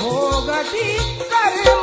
भोगती कर्म